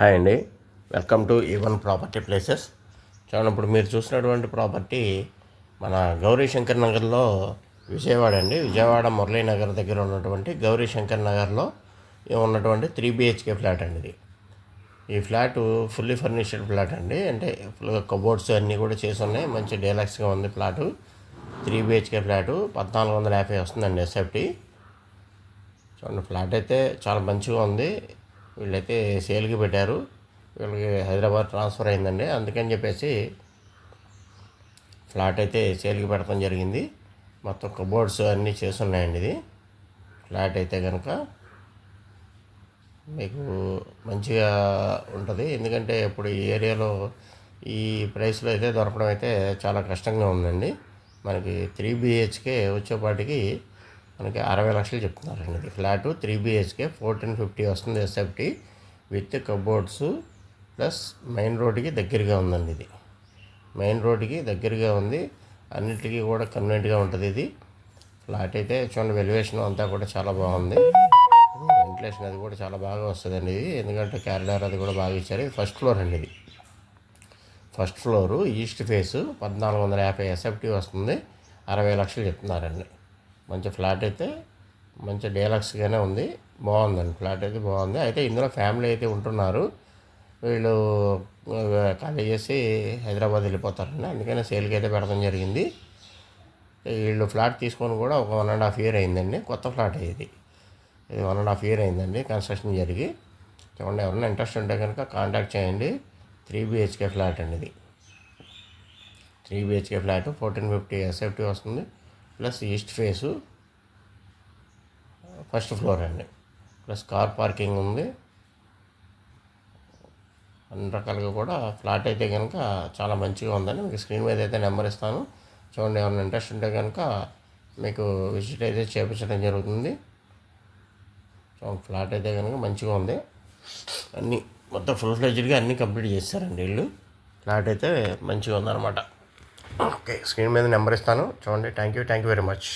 Hi అండి. Welcome to even property places. చూడండి ఇప్పుడు మీరు చూసినటువంటి ప్రాపర్టీ మన గౌరీ శంకర్ నగర్లో విజయవాడ అండి. విజయవాడ మురళీ నగర్ దగ్గర ఉన్నటువంటి గౌరీ శంకర్ నగర్లో ఉన్నటువంటి త్రీ బిహెచ్కే ఫ్లాట్ అండి ఇది. ఈ ఫ్లాట్ ఫుల్లీ ఫర్నిష్డ్ ఫ్లాట్ అండి. అంటే ఫుల్గా కబోర్డ్స్ అన్నీ కూడా చేసి ఉన్నాయి. మంచి డీలక్స్గా ఉంది ఫ్లాటు. Three BHK flat. పద్నాలుగు వందల యాభై వస్తుందండి ఎస్ఎఫ్టీ చూడండి ఫ్లాట్ అయితే చాలా మంచిగా ఉంది. వీళ్ళైతే సేల్కి పెట్టారు. వీళ్ళకి హైదరాబాద్ ట్రాన్స్ఫర్ అయిందండి. అందుకని చెప్పేసి ఫ్లాట్ అయితే సేల్కి పెడతాం జరిగింది. మొత్తం కబోర్డ్స్ అన్నీ చేసి ఉన్నాయండి ఇది. ఫ్లాట్ అయితే కనుక మీకు మంచిగా ఉంటుంది. ఎందుకంటే ఇప్పుడు ఈ ఏరియాలో ఈ ప్రైస్లో అయితే దొరకడం అయితే చాలా కష్టంగా ఉందండి. మనకి త్రీ బిహెచ్కే వచ్చేపాటికి మనకి అరవై లక్షలు చెప్తున్నారండి ఇది flat three BHK fourteen fifty వస్తుంది SFT with cupboards plus main రోడ్డుకి దగ్గరగా ఉందండి ఇది. మెయిన్ రోడ్డుకి దగ్గరగా ఉంది. అన్నిటికీ కూడా కన్వీనెంట్గా ఉంటుంది ఇది. ఫ్లాట్ అయితే చూడండి వెలివేషన్ అంతా కూడా చాలా బాగుంది. వెంటిలేషన్ అది కూడా చాలా బాగా వస్తుందండి ఇది. ఎందుకంటే క్యారిడార్ అది కూడా బాగా ఇచ్చారు. ఇది ఫస్ట్ ఫ్లోర్ అండి ఇది. ఫస్ట్ ఫ్లోరు ఈస్ట్ ఫేసు పద్నాలుగు వందల యాభై ఎస్ఎఫ్టీ వస్తుంది. అరవై లక్షలు చెప్తున్నారండి. మంచి ఫ్లాట్ అయితే మంచి డీలక్స్గానే ఉంది. బాగుందండి. ఫ్లాట్ అయితే బాగుంది. అయితే ఇందులో ఫ్యామిలీ అయితే ఉంటున్నారు. వీళ్ళు ఖాళీ చేసి హైదరాబాద్ వెళ్ళిపోతారండి. అందుకనే సేల్కి అయితే పెడతాం జరిగింది. వీళ్ళు ఫ్లాట్ తీసుకొని కూడా ఒక వన్ అండ్ హాఫ్ ఇయర్ అయిందండి. కొత్త ఫ్లాట్ ఇది. ఇది వన్ అండ్ హాఫ్ ఇయర్ అయిందండి. కన్స్ట్రక్షన్ జరిగి చూడండి ఎవరైనా ఇంట్రెస్ట్ ఉంటే కనుక కాంటాక్ట్ చేయండి. త్రీ బిహెచ్కే ఫ్లాట్ అండి ఇది. Three BHK flat. Fourteen fifty SFT వస్తుంది. Plus east face first floor అండి. ప్లస్ కార్ పార్కింగ్ ఉంది. అన్ని రకాలుగా కూడా ఫ్లాట్ అయితే కనుక చాలా మంచిగా ఉందని మీకు స్క్రీన్ మీద అయితే నెంబర్ ఇస్తాను. చూడండి ఏమైనా ఇంట్రెస్ట్ ఉంటే కనుక మీకు విజిట్ అయితే చేపించడం జరుగుతుంది. చూడండి ఫ్లాట్ అయితే కనుక మంచిగా ఉంది. అన్నీ మొత్తం ఫుల్ ఫ్లెజ్డ్గా అన్నీ కంప్లీట్ చేస్తారండి వీళ్ళు. ఫ్లాట్ అయితే మంచిగా ఉందన్నమాట. ఓకే స్క్రీన్ మీద నెంబర్ ఇస్తాను. చూడండి thank you thank you very much